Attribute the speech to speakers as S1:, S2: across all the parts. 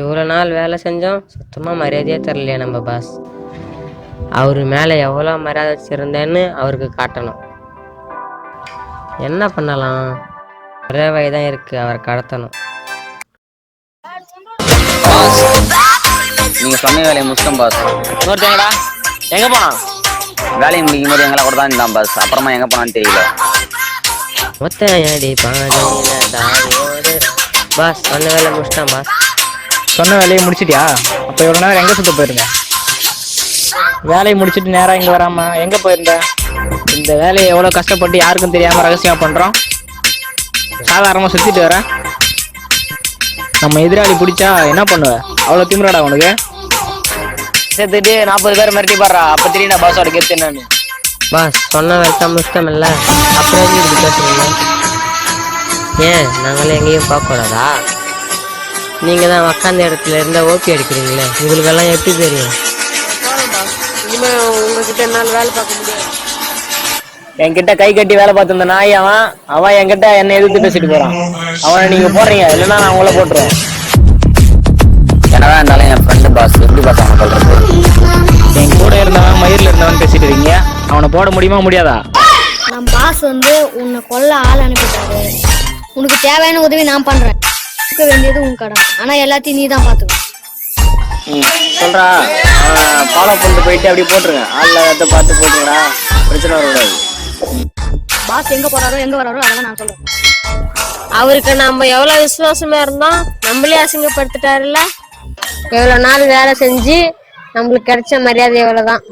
S1: இவ்வளோ நாள் வேலை செஞ்சோம். சுத்தமாக மரியாதையே தரலையே நம்ம பாஸ் அவர் மேலே எவ்வளோ மரியாதை வச்சுருந்தேன்னு அவருக்கு காட்டணும். என்ன பண்ணலாம்? ஒரே வழி தான் இருக்குது அவரை கடத்தணும்.
S2: நீங்க சொன்ன வேலையை முடிச்சிட்டோம் பாஸ்
S3: இன்னொருத்தங்கடா எங்க போனான்?
S2: வேலையை முடிக்கும் போது எங்களை கூட தான் இருந்தான் பாஸ் அப்புறமா எங்க போனான்னு தெரியல.
S1: தாரோடு பாஸ் சொன்ன வேலை முடிச்சிட்டான் பாஸ்
S3: சொன்ன வேலையை முடிச்சிட்டியா? அப்போ இவ்வளோ நேரம் எங்கே சுத்த போயிருந்த? வேலையை முடிச்சிட்டு நேராக இங்கே வராம எங்கே போயிருந்த? இந்த வேலையை எவ்வளோ கஷ்டப்பட்டு யாருக்கும் தெரியாமல் ரகசியமாக பண்ணுறோம் சாதாரணமாக சுற்றிட்டு வரேன் நம்ம எதிராளி பிடிச்சா என்ன பண்ணுவ? அவ்வளோ திமிராடா உனக்கு? சேர்த்துட்டு நாற்பது பேர் மிரட்டி பாடுறா. அப்போ தெரியும் நான் பாஸோட கெத்து என்னன்னு
S1: பாஸ் சொன்ன வேலை தான் முடிச்சிட்டோம்ல அப்புறம் எதுக்கு இப்படி பேசுறீங்க? ஏன்? நாங்களாம் எங்கேயும் போகக்கூடாதா நீங்கள் தான் உக்காந்த இடத்துல இருந்தால் ஓபி அடிக்கிறீங்களே? உங்களுக்கெல்லாம் எப்படி தெரியும்? இனிமேல் உங்ககிட்ட என்னால் வேலை பார்க்க முடியாது.
S3: என்கிட்ட கை கட்டி வேலை பார்த்துருந்த நாய் அவன் அவன் என்கிட்ட என்ன எதிர்த்து பேசிட்டு போறான். அவனை நீங்க போடுறீங்க இல்லைன்னா நான் உங்களை போட்டுருவேன்.
S2: என்னதான் இருந்தாலும் என் ஃப்ரெண்டு பாஸ் எப்படி பாஸ் அவனை சொல்றது?
S3: என் கூட இருந்தவன் மயிரில் இருந்தவன் பேசிட்டு இருக்கீங்க. அவனை போட முடியுமா முடியாதா?
S4: நம்ம பாஸ் வந்து உன்னை கொல்ல ஆள் அனுப்பிட்டாரு. உனக்கு தேவையான உதவி நான் பண்றேன். இருக்க வேண்டியது உன் கடன் ஆனா எல்லாத்தையும் நீ தான் பாத்துக்கணும்
S3: சொல்றா. ஃபாலோ பண்ணிட்டு போயிட்டு அப்படியே போட்டுருங்க. ஆள்ல இடத்த பார்த்து போட்டுருங்கடா. பிரச்சனை வரக்கூடாது.
S4: பாஸ் எங்க போறாரோ எங்க வராரோ அதெல்லாம் நான் சொல்றேன்.
S5: அவருக்கு நம்ம எவ்வளவு விசுவாசமா இருந்தோம்? நம்மளே அசிங்கப்படுத்திட்டாருல்ல? எவ்வளவு நாள் வேலை செஞ்சு நம்மளுக்கு கிடைச்ச மரியாதை எவ்வளவுதான்?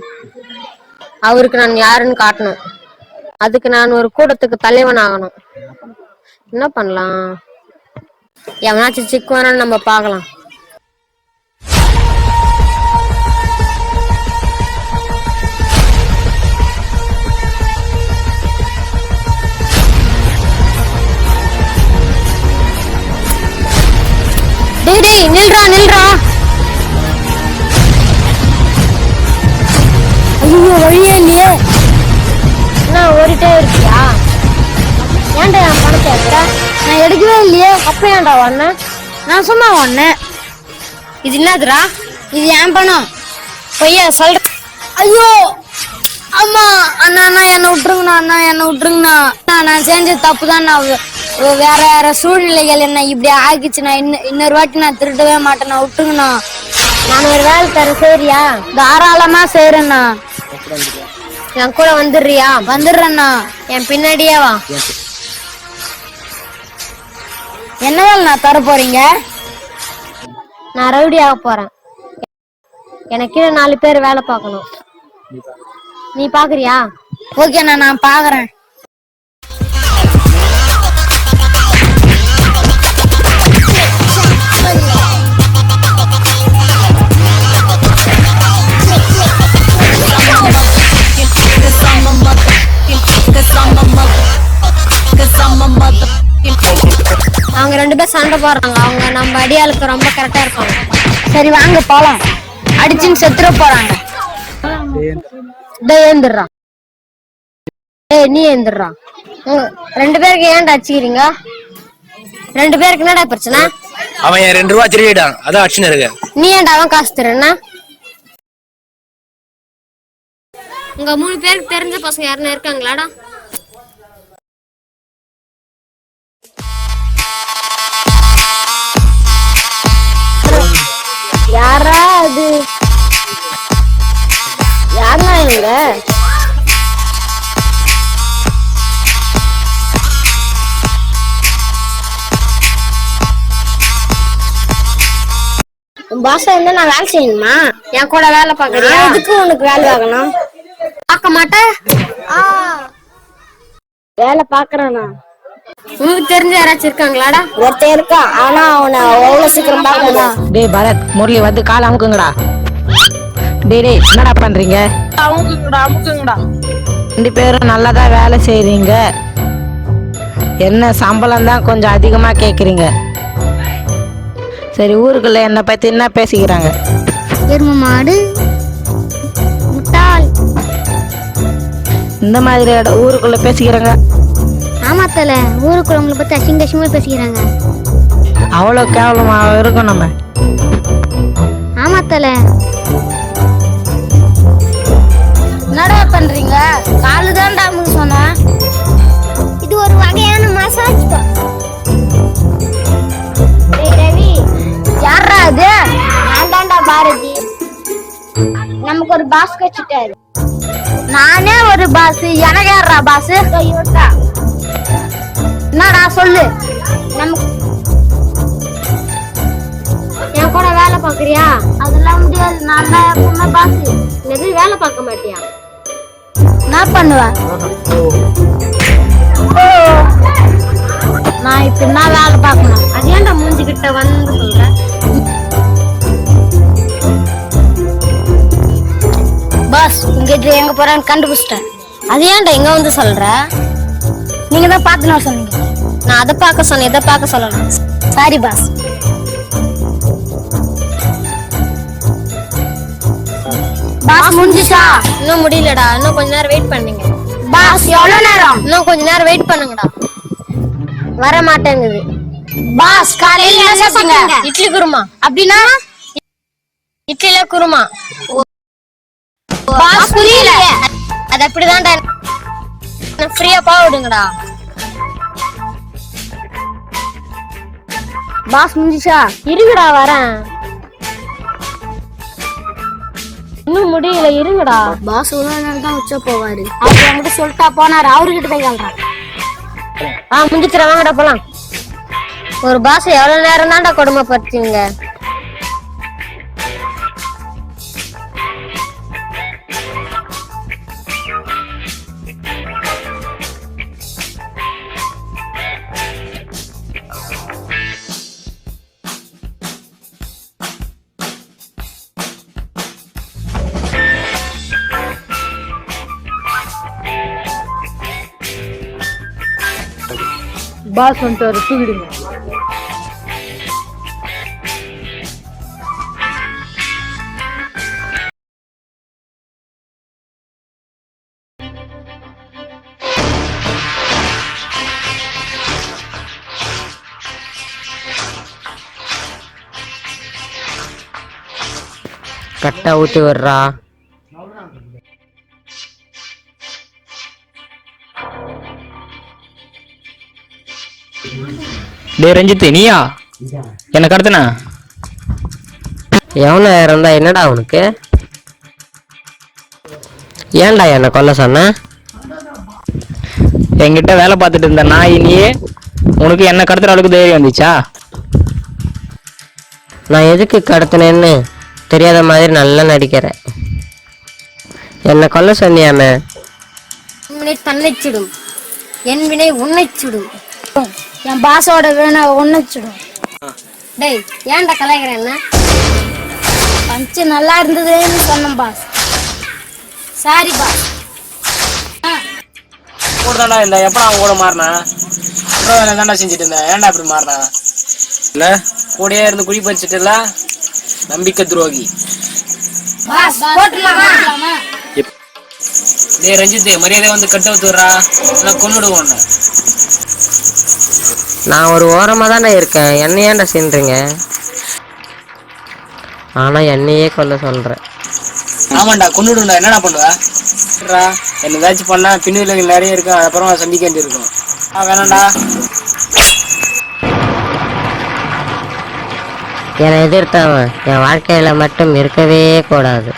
S5: அவருக்கு நான் யாருன்னு காட்டணும். அதுக்கு நான் ஒரு கூட்டத்துக்கு தலைவன் ஆகணும் என்ன பண்ணலாம்? எவனாச்சும் சிக்குவானான்னு நம்ம பார்க்கலாம். டேய் டேய் நில்றா நில்றா. ஐயோ வழியே இல்லையே. என்ன ஓடிட்டே இருக்கியா? ஏன்டா என் பணத்தை எடுத்த நான் எடுக்கவே இல்லையே. அப்ப ஏன்டா ஒன்ன நான் சும்மா ஒன்னேன் இது என்னதுடா? இது என் பணம். பொய்யா சொல்ற? ஐயோ! அம்மா அண்ணா அண்ணா என்னை விட்டுருங்கண்ணா அண்ணா என்னை விட்டுருங்கண்ணா. அண்ணா, நான் செஞ்ச தப்பு தான் நான் வேற வேற சூழ்நிலைகள் என்ன இப்படி ஆக்கிச்சு நான் இன்னும் இன்னொரு வாட்டி நான் திருடவே மாட்டேன். நான் விட்டுருங்கண்ணா. நான் ஒரு வேலை தர சரியா தாராளமா செய்யறேண்ணா என் கூட வந்துடுறியா? வந்துடுறேண்ணா. என் பின்னாடியே வா. என்ன வேலை நான் தர போறீங்க? நான் ரவுடி ஆக போறேன். எனக்கு கீழே நாலு பேர் வேலை பார்க்கணும். நீ பாக்குறியா? ஓகேண்ணா நான் பாக்குறேன். சண்டை போடுறாங்க. அவங்க நம்ம அடியாளுக்கு ரொம்ப கரெக்டா இருப்பாங்க. சரி வாங்க போலாம். அடிச்சுன்னு செத்துற போறாங்க. டேய் ஏந்திரா டேய் நீ ஏந்திரா ரெண்டு பேருக்கு ஏன்டா அடிச்சுக்கிறீங்க? ரெண்டு பேருக்கு என்னடா பிரச்சனை?
S6: அவன் ரெண்டு ரூபா திருடிட்டான். அதான் அடிச்சுன்னு இருக்கு.
S5: நீ ஏன்டா அவன் காசு தரேன்னா உங்க மூணு பேருக்கு தெரிஞ்ச பசங்க யாருன்னா இருக்காங்களாடா? இவங்க பாஸ் வந்து நான் வேலை செய்யணுமா? என் கூட வேலை பார்க்கறியா? எதுக்கு உனக்கு வேலை பார்க்கணும்? பார்க்க மாட்டேன்? வேலை பார்க்கறேனா? உனக்கு தெரிஞ்ச யாராச்சும் இருக்காங்களாடா? ஒருத்தன் இருக்கான். ஆனா அவனை அவ்வளவு சீக்கிரம் பார்க்கணும்
S7: டேய் பரத் முரளி வந்து கால் அமுக்குங்கடா. டேய் டேய் என்னடா பண்றீங்க? ரெண்டு பேரும் நல்லா தான் வேலை செய்றீங்க? என்ன சம்பளம் தான் கொஞ்சம் அதிகமா கேக்குறீங்க? சரி ஊருக்குள்ள என்னை பத்தி என்ன பேசிக்கிறாங்க?
S4: எரும மாடு முட்டாள்.
S7: இந்த மாதிரி இடம் ஊருக்குள்ள பேசிக்கிறாங்க.
S4: ஆமா தல ஊருக்குள்ள உங்களை பத்தி அசிங்க அசிங்கமா பேசிக்கிறாங்க.
S7: அவ்வளோ கேவலமாக இருக்கும் நம்ம.
S5: தல.
S8: என்னடா பண்றீங்க? காலு தான்டா அமுக்கு சொன்னேன்
S5: இது ஒரு வகையான மசாஜ் ரவி
S8: யாரா அது?
S5: நான் தான்டா பாரதி. நமக்கு ஒரு பாஸ் வச்சுட்டாரு.
S8: நானே ஒரு பாஸ் எனக்கு யாரா பாஸ் என்னடா சொல்லு?
S5: நமக்கு என் கூட வேலை பார்க்கறியா?
S8: அதெல்லாம் முடியாது. நான் தான் எப்பவுமே பாஸ்
S5: என்னது வேலை பார்க்க மாட்டியா?
S8: என்ன பண்ணுவேன். நான் இப்ப என்ன வேலை பார்க்கணும்.
S5: அது ஏன்டா மூஞ்சிக்கிட்ட வந்து சொல்ற?
S8: பாஸ் உங்ககிட்ட எங்க போறான்னு கண்டுபிடிச்சிட்டேன்.
S5: அது ஏன்டா இங்க வந்து சொல்ற?
S8: நீங்க தான் பார்த்துன்னு சொன்னீங்க.
S5: நான் அதை பார்க்க சொன்னேன் இதை பார்க்க சொல்லணும்
S8: சாரி பாஸ். பாஸ் முடிஞ்சுச்சா?
S5: இன்னும் முடியலடா. இன்னும் கொஞ்ச நேரம் வெயிட் பண்ணுங்க.
S8: பாஸ் எவ்வளவு நேரம்?
S5: இன்னும் கொஞ்ச நேரம் வெயிட் பண்ணுங்கடா. வர மாட்டேங்குது
S8: பாஸ் காலையில என்ன சாப்பிட்டீங்க?
S5: இட்லி குருமா.
S8: அப்படின்னா?
S5: இட்லில குருமா.
S8: பாஸ் புரியல.
S5: அது அப்படிதான்டா. ஃப்ரீயா பாவ விடுங்கடா.
S8: பாஸ் முடிஞ்சுச்சா?
S5: இருங்கடா வரேன். இன்னும் முடியல இருங்கடா.
S8: பாஸ் நேரம் தான் உச்ச போவாரு. அவர் என்கிட்ட சொல்லிட்டா போனாரு அவர்கிட்ட போய் கேள்றான்
S5: ஆ முடிஞ்சிச்சுடா வாங்கடா போலாம். ஒரு பாஸ் எவ்வளவு நேரம் தான்டா கொடுமைப்படுத்துவீங்க?
S9: பாஸ் வந்துட்டு ஒரு தூக்கிடுங்க
S1: கட்டா ஊற்றி விட்றா
S9: டேய் ரஞ்சித் நீயா? என்ன கடத்தினா?
S1: எவனை இருந்தா என்னடா உனக்கு? ஏன்டா என்னை கொல்ல சொன்ன?
S9: என்கிட்ட வேலை பார்த்துட்டு இருந்த நாய் நீயே உனக்கு என்ன கடத்துற அளவுக்கு தைரியம் வந்துச்சா?
S1: நான் எதுக்கு கடத்தினேன்னு தெரியாத மாதிரி நல்லா நடிக்கிறேன். என்னை கொல்ல சொன்னியாமே
S5: தன்னை சுடும். என் வினை உன்னை சுடும்.
S8: என் பாஸோட வேணா ஒன்னுச்சிடும்
S5: டேய் ஏன்டா கலாய்க்கிறேன் என்ன?
S8: பஞ்சு நல்லா இருந்ததுன்னு சொன்னேன் பாஸ் சாரி பாஸ்
S9: கூட தாண்டா இந்த எப்படா அவன் கூட மாறினா? அப்புறம் வேலை தாண்டா செஞ்சுட்டு இருந்தேன் ஏன்டா இப்படி மாறினா? இல்ல கூடயே இருந்து குழி பறிச்சிட்டு நம்பிக்கை துரோகி. டேய் ரஞ்சித் மரியாதை வந்து கட்ட வச்சுடுறா இல்லை உன்னை.
S1: நான் ஒரு ஓரமாக தானே இருக்கேன். என்னை ஏன்டா சென்றீங்க? ஆனால் என்னையே கொல்ல சொல்கிறேன்
S9: ஆமாண்டா கொன்னுடுண்டா. என்னடா பண்ணுவ? என்ன ஏதாச்சும் பண்ணா பின்னிலைகள் நிறைய இருக்கும். அப்புறம் சந்திக்க வேண்டி இருக்கும் ஆ வேணாண்டா
S1: என்னை எதிர்த்தவன். என் வாழ்க்கையில் மட்டும் இருக்கவே கூடாது.